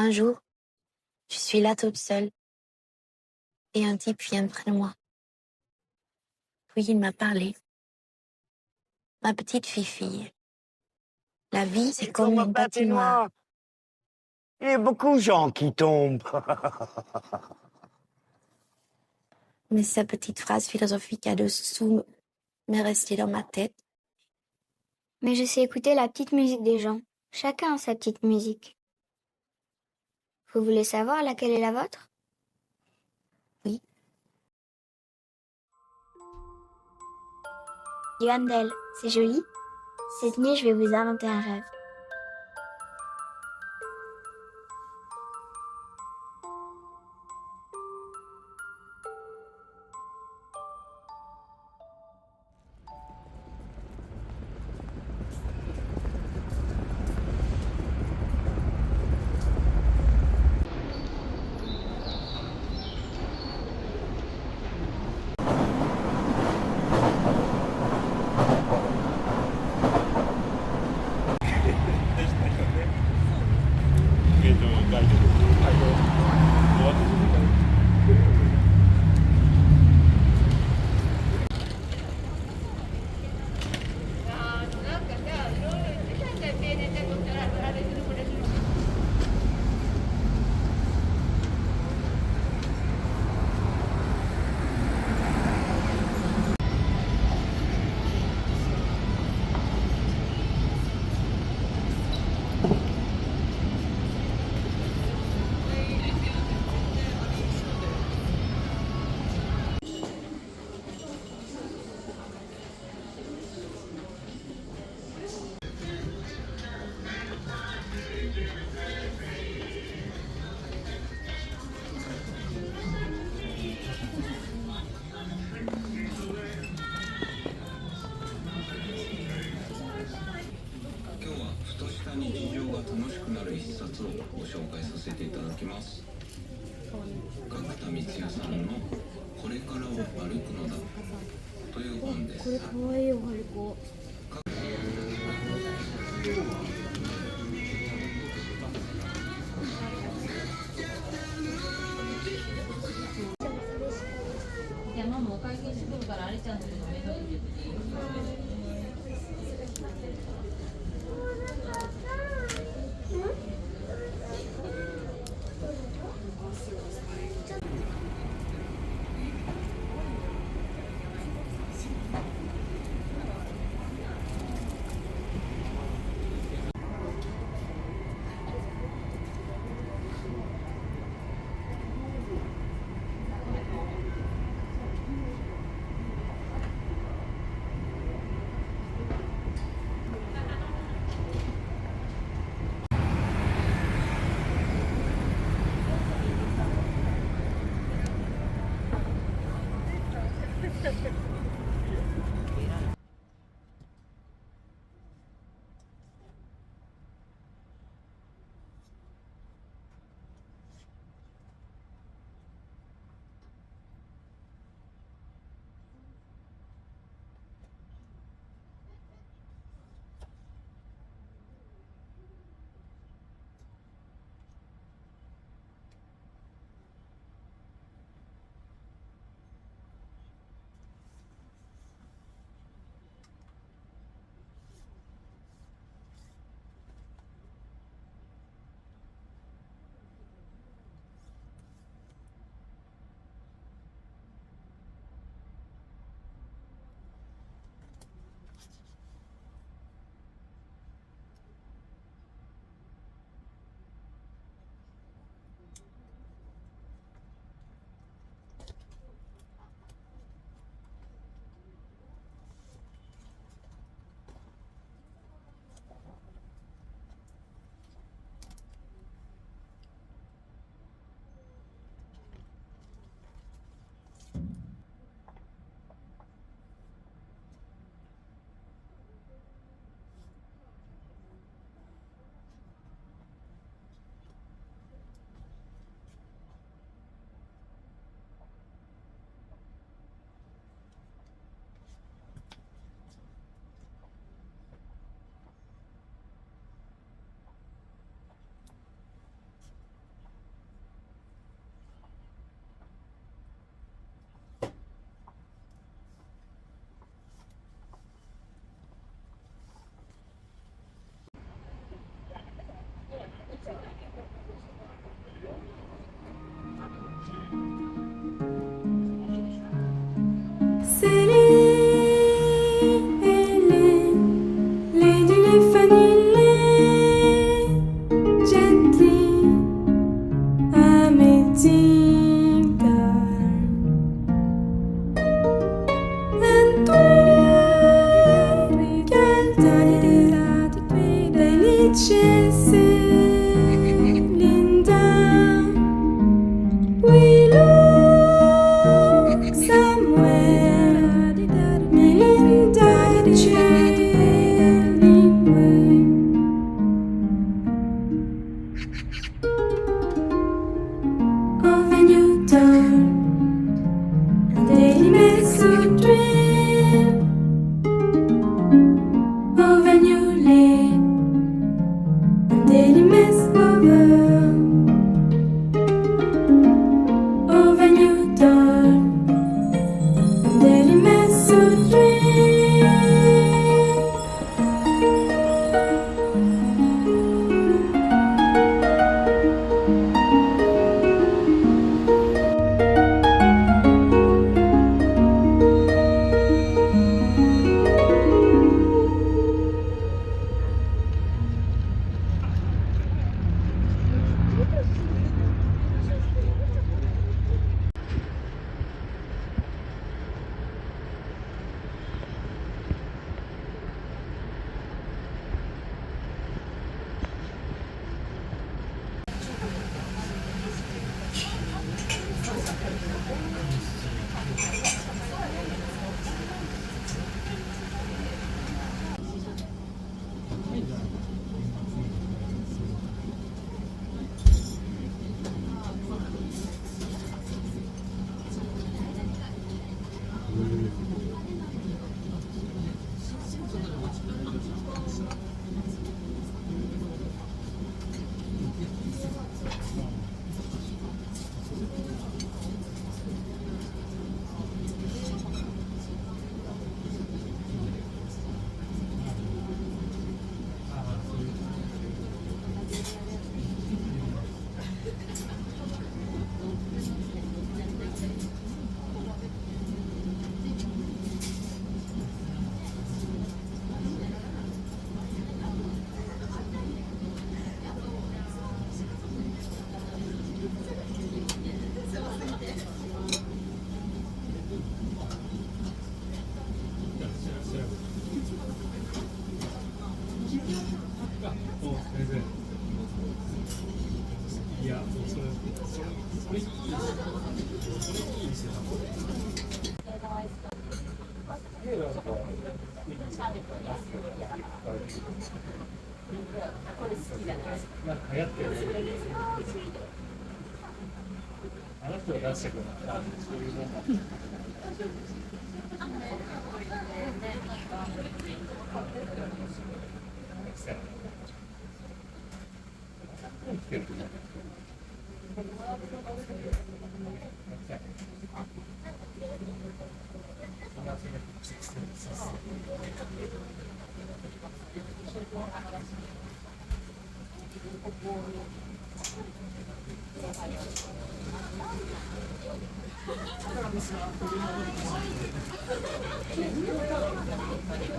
Un jour, je suis là toute seule. Et un type vient près de moi. Puis il m'a parlé. Ma petite fille-fille. La vie, c'est comme une patinoire. Il y a beaucoup de gens qui tombent. Mais sa petite phrase philosophique à dessous m'est restée dans ma tête. Mais je sais écouter la petite musique des gens. Chacun a sa petite musique. Vous voulez savoir laquelle est la vôtre? Oui. Du Handel, c'est joli? Cette nuit, je vais vous inventer un rêve. 山もお会計してくるからあれちゃんの面倒見て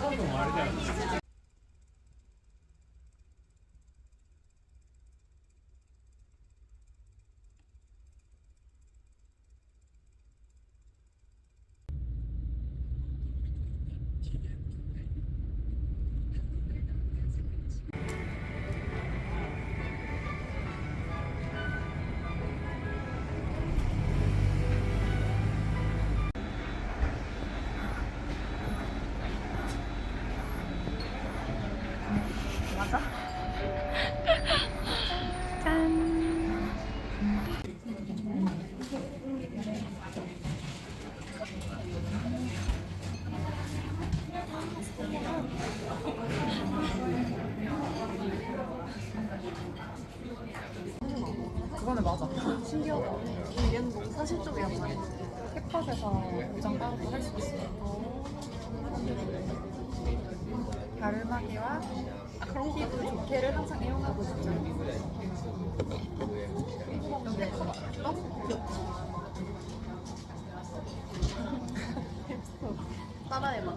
多分あれだよね。 따라해봐.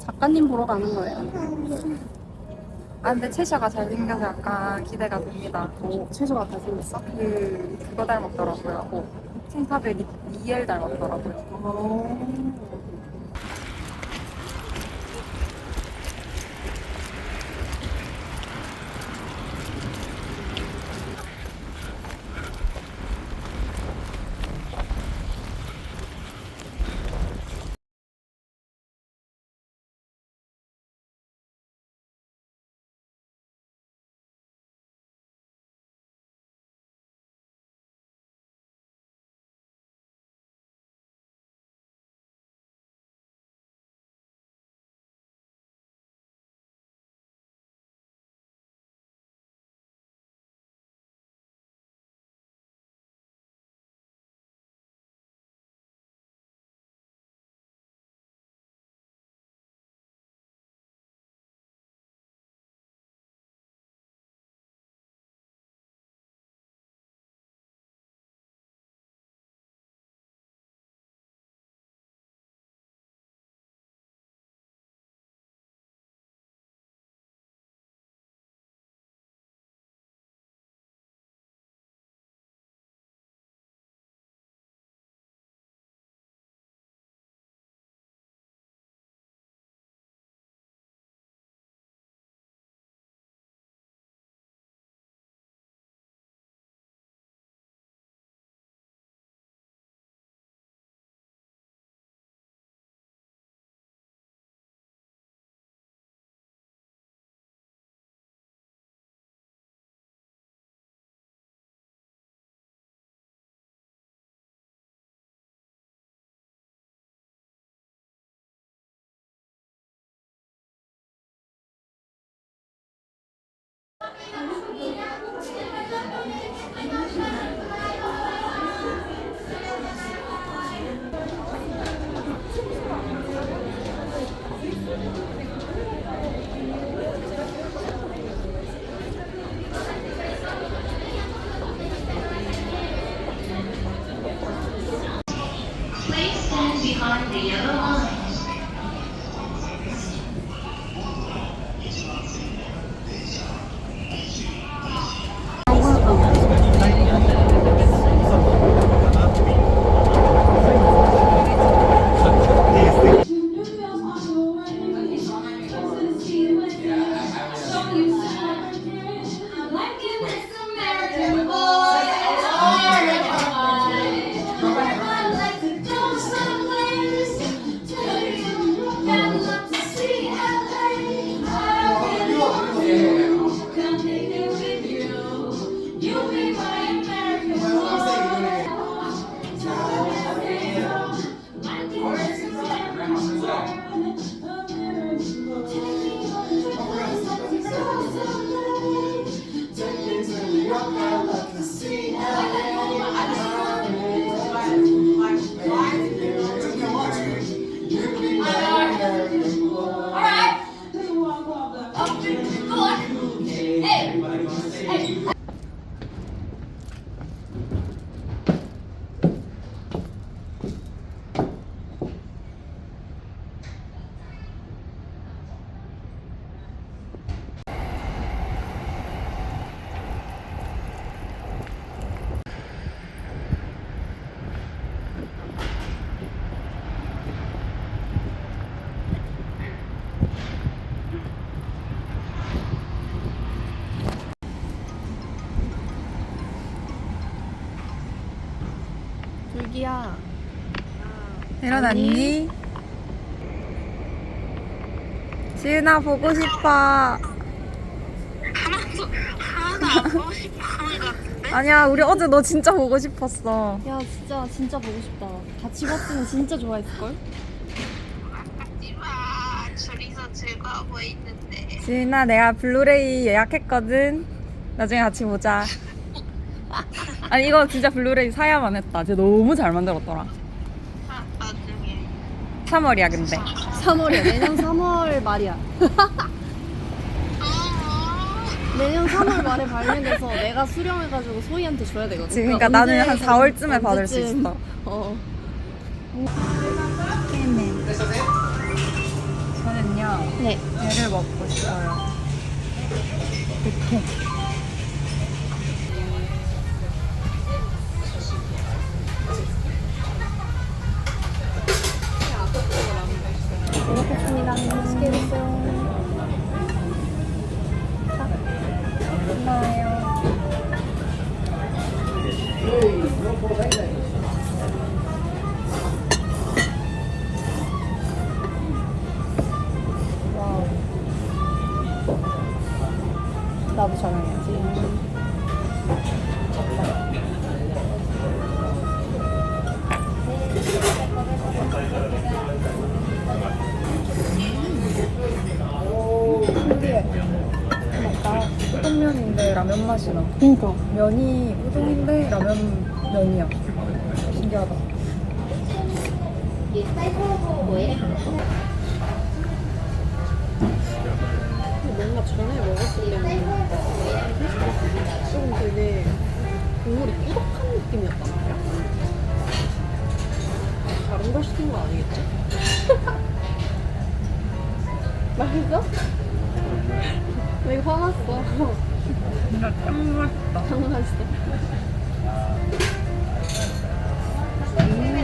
작가님 보러 가는 거예요. 아, 근데 채샤가 잘생겨서 약간 기대가 됩니다. 오, 최소가 다 생겼어? 그, 그거 닮았더라고요. 뭐, 틴탑의 리, 리엘 닮았더라고요. on the yellow 어. 줄기야. 일어났니? 지은아 보고 싶어. 아니야, 우리 어제 너 진짜 보고 싶었어. 야 진짜 진짜 보고 싶다. 같이 봤으면 진짜 좋아했을걸? 둘이서 즐거워 있는데 지은아, 내가 블루레이 예약했거든. 나중에 같이 보자. 아니 이거 진짜 블루레이 사야만 했다. 진짜 너무 잘 만들었더라. 3월이야 근데. 3월이야. 내년 3월 말이야. 내년 3월 말에 발매돼서 내가 수령해가지고 소희한테 줘야 되거든. 지금 그러니까 나는 한 언제- 4월쯤에 받을 수 언제쯤- 있어. 어. 저는요. 네. 얘를 먹고 싶어요. 먹겠습니다. 맛있게 드세요. 라면 맛이 나. 그니까. 면이 우동인데 라면 면이야. 신기하다. 뭔가 전에 먹었을 때는 좀 되게 국물이 꾸덕한 느낌이었단 말이야. 다른 걸 시킨 거 아니겠지? 맛있어? 나 이거 화났어. 진짜 짱 맛있다. 맛있어. 음.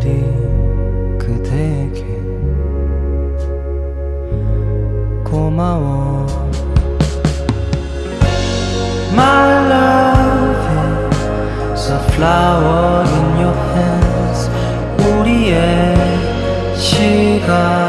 그리 그대에게 고마워 My love is a flower in your hands 우리의 시간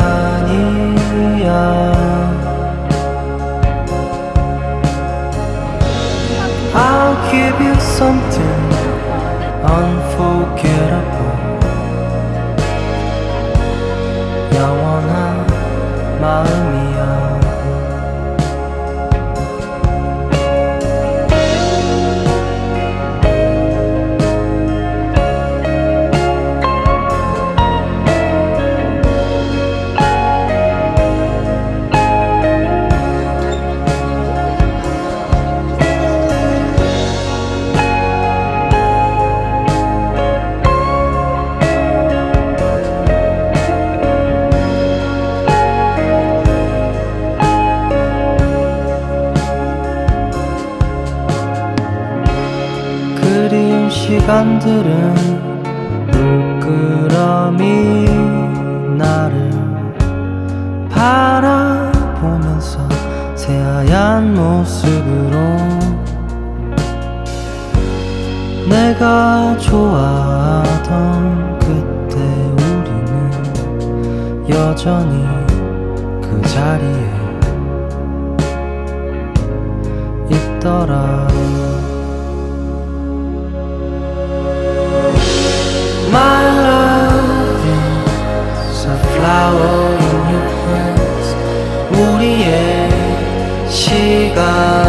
있더라 My love is a flower in your hands 우리의 시간